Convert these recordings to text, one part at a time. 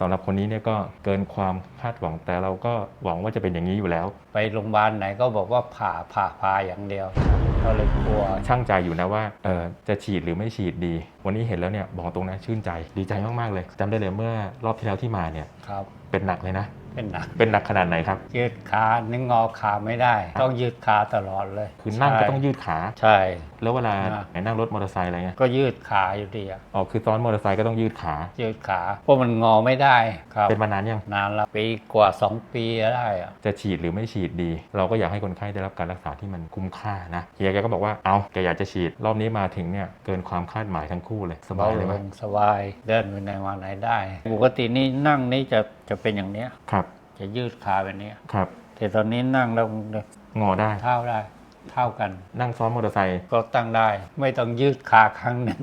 สำหรับคนนี้เนี่ยก็เกินความคาดหวังแต่เราก็หวังว่าจะเป็นอย่างนี้อยู่แล้ว ไปโรงพยาบาลไหนก็บอกว่าผ่าผ่าผ่าอย่างเดียวก็เลยกลัวช่างใจอยู่นะว่าเออจะฉีดหรือไม่ฉีดดี วันนี้เห็นแล้วเนี่ยบอกตรงนะชื่นใจดีใจมากๆเลยจำได้เลยเมื่อรอบที่แล้วที่มาเนี่ยครับเป็นหนักเลยนะ เป็นหนักเป็นหนักขนาดไหนครับ ยืดขานึงงอขาไม่ได้ ต้องยืดขาตลอดเลยคือนั่งก็ต้องยืดขา ใช่ แล้วเวลาอะไหนนั่งรถมอเตอร์ไซค์อะไรเงี้ยก็ยืดขาอยู่ดีอะอ๋อคือซ้อนมอเตอร์ไซค์ก็ต้องยืดขา ยืดขาเพราะมันงอไม่ได้ครับเป็นมานานยังนานละปีกว่า 2 ปีได้อะจะฉีดหรือไม่ฉีดดี เราก็อยากให้คนไข้ได้รับการรักษาที่มันคุ้มค่านะเฮียแกก็บอกว่าเอาแกอยากจะฉีดรอบนี้มาถึงเนี่ยเกินความคาดหมายทั้งคู่เลยสบายเลยไหมลงสบายเดินไปไหนมาไหนได้ ปกตินี่นั่งนี่จะจะเป็นอย่างเนี้ยครับ จะยืดขาแบบเนี้ยครับ แต่ตอนนี้นั่งแล้วงอได้เท่าได้ เท่ากัน นั่งซ้อนมอเตอร์ไซค์ก็ตั้งได้ ไม่ต้องยืดขาข้างหนึ่ง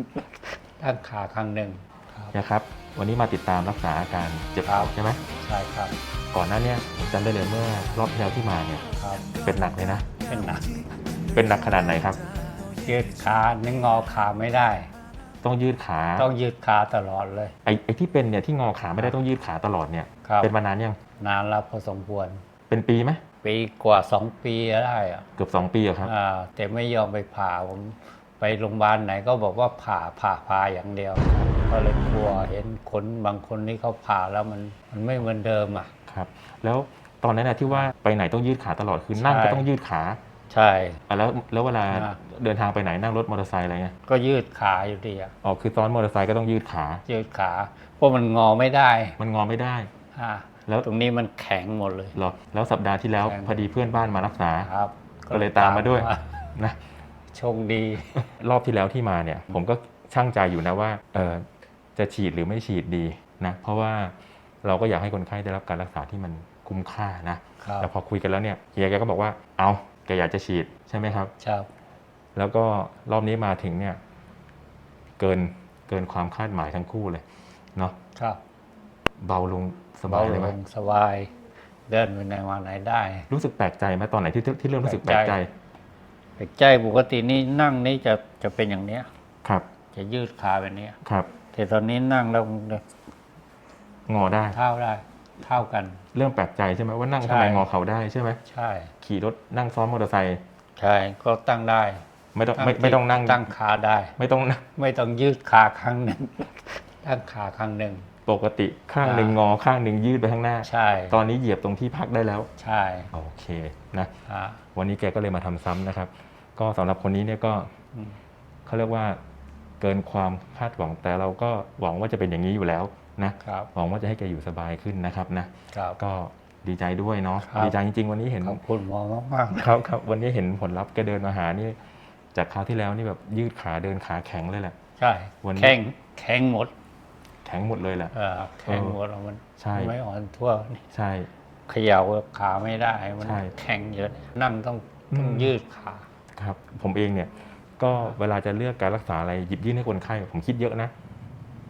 ตั้งขาข้างหนึ่งครับนะครับ วันนี้มาติดตามรักษาอาการเจ็บครัเข่าบใช่ไหมใช่ครับ ก่อนหน้าเนี้ผมจำได้เลยเมื่อรอบที่แล้วที่มาเนี่ยครับเป็นหนักเลยนะ เป็นหนัก เป็นหนักขนาดไหนครับยืดขานึงงอขาไม่ได้ ต้องยืดขาต้องยืดขาตลอดเลยไอ้ไอ้ที่เป็นเนี่ยที่งอขาไม่ได้ต้องยืดขาตลอดเนี่ยครับเป็นมานานยังนานแล้วพอสมควร เป็นปีไหมปีกว่าสองปีได้อะเกือบสองปีอะครับ อ่าแต่ไม่ยอมไปผ่าผมไปโรงพยาบาลไหนก็บอกว่าผ่าผ่าผ่าอย่างเดียวก็เลยกลัวเห็นคนบางคนที่เขาผ่าแล้วมันมันไม่เหมือนเดิมอะ ครับ แล้วตอนนั้นนะที่ว่าไปไหนต้องยืดขาตลอดคือนั่งใช่ ก็ต้องยืดขา ใช่ อะแล้วแล้วเวลาอ่า เดินทางไปไหนนั่งรถมอเตอร์ไซค์อะไรเงี้ยก็ยืดขาอยู่ดีอะอ๋อคือซ้อนมอเตอร์ไซค์ก็ต้องยืดขา ยืดขาเพราะมันงอไม่ได้มันงอไม่ได้ อ่าแล้วตรงนี้มันแข็งหมดเลย เหรอแล้วสัปดาห์ที่แล้วแข็งพอดีเพื่อนบ้านมารักษา ครับก็เลยตามมาด้วยนะ โชคดี รอบที่แล้วที่มาเนี่ยผมก็ช่างใจอยู่นะว่าเออจะฉีดหรือไม่ฉีดดีนะเพราะว่าเราก็อยากให้คนไข้ได้รับการรักษาที่มันคุ้มค่านะครับ แต่พอคุยกันแล้วเนี่ยเฮียแกก็บอกว่าเอา แกอยากจะฉีดใช่ไหมครับ ครับ แล้วก็รอบนี้มาถึงเนี่ย เกินเกินความคาดหมายทั้งคู่เลยเนาะครับเบาลงสบาเบายเลยลไหมงสบายเดินไปไหนมาไหนได้ รู้สึกแปลกใจไหมตอนไหนที่ที่ที่เริ่มรู้สึกแปลกใจ แปลกใจปกตินี่นั่งนี่จะจะเป็นอย่างเนี้ย ครับ จะยืดขาแบบเนี้ยครับ แต่ตอนนี้นั่งแล้วงอได้เท่าได้ เท่ากัน เริ่มแปลกใจใช่ไหมว่านั่งใช่ทำไมงอเข่าได้ใช่ไหมใช่ ขี่รถนั่งซ้อนมอเตอร์ไซค์ใช่ก็ตั้งได้ ไม่ต้องตั้ไม่ไม่ต้องนั่งตั้งขาได้ ไม่ต้องนั่งไม่ต้องยืดขาข้างหนึ่งตั้งขาข้างหนึ่งปกติข้างหนึ่งงอข้างหนึ่งยืดไปข้างหน้า ใช่ ตอนนี้เหยียบตรงที่พักได้แล้ว ใช่ โอเคนะอ่าวันนี้แกก็เลยมาทำซ้ำนะครับ ก็สำหรับคนนี้เนี่ยก็อืมเขาเรียกว่าเกินความคาดหวังแต่เราก็หวังว่าจะเป็นอย่างนี้อยู่แล้ว นะครับหวังว่าจะให้แกอยู่สบายขึ้นนะครับนะครับก็ดีใจด้วยเนาะครับดีใจจริงๆ วันนี้เห็นขอบคุณหมอมากครับครับวันนี้เห็นผลลัพธ์แกเดินมาหานี่ จากคราวที่แล้วนี่แบบยืดขาเดินขาแข็งเลยแหละๆใช่วันนี้แข็งแข็งหมด แข็งหมดเลยแหละเออแข็งหมดแล้วมันใช่ไม่อ่อนทั่วนี่ใช่เขย่าขาไม่ได้มันใช่แข็งเยอะนั่งต้องต้องอืมยืดขาครับ ผมเองเนี่ย ก็เวลาจะเลือกการรักษาอะไรหยิบยื่นให้คนไข้ผมคิดเยอะนะ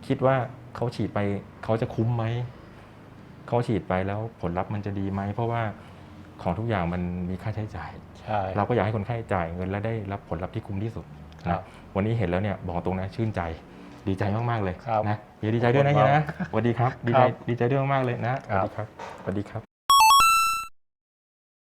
คิดว่า เขาฉีดไปเขาจะคุ้มไหมเขาฉีดไปแล้วผลลัพธ์มันจะดีไหมเพราะว่าของทุกอย่างมันมีค่าใช้จ่าย ใช่ เราก็อยากให้คนไข้จ่ายเงินและได้รับผลลัพธ์ที่คุ้มที่สุดครันะบวันนี้เห็นแล้วเนี่ยบอกตรงนะชื่นใจดีใจมากๆเลยครับนะเฮียดีใจด้วยนะขอบเฮีคุณยครันะบสวัสดีครับดีคใจรับดีใจด้วยมากๆเลยนะสครัวัสบ ดีครับสวัสดีครับ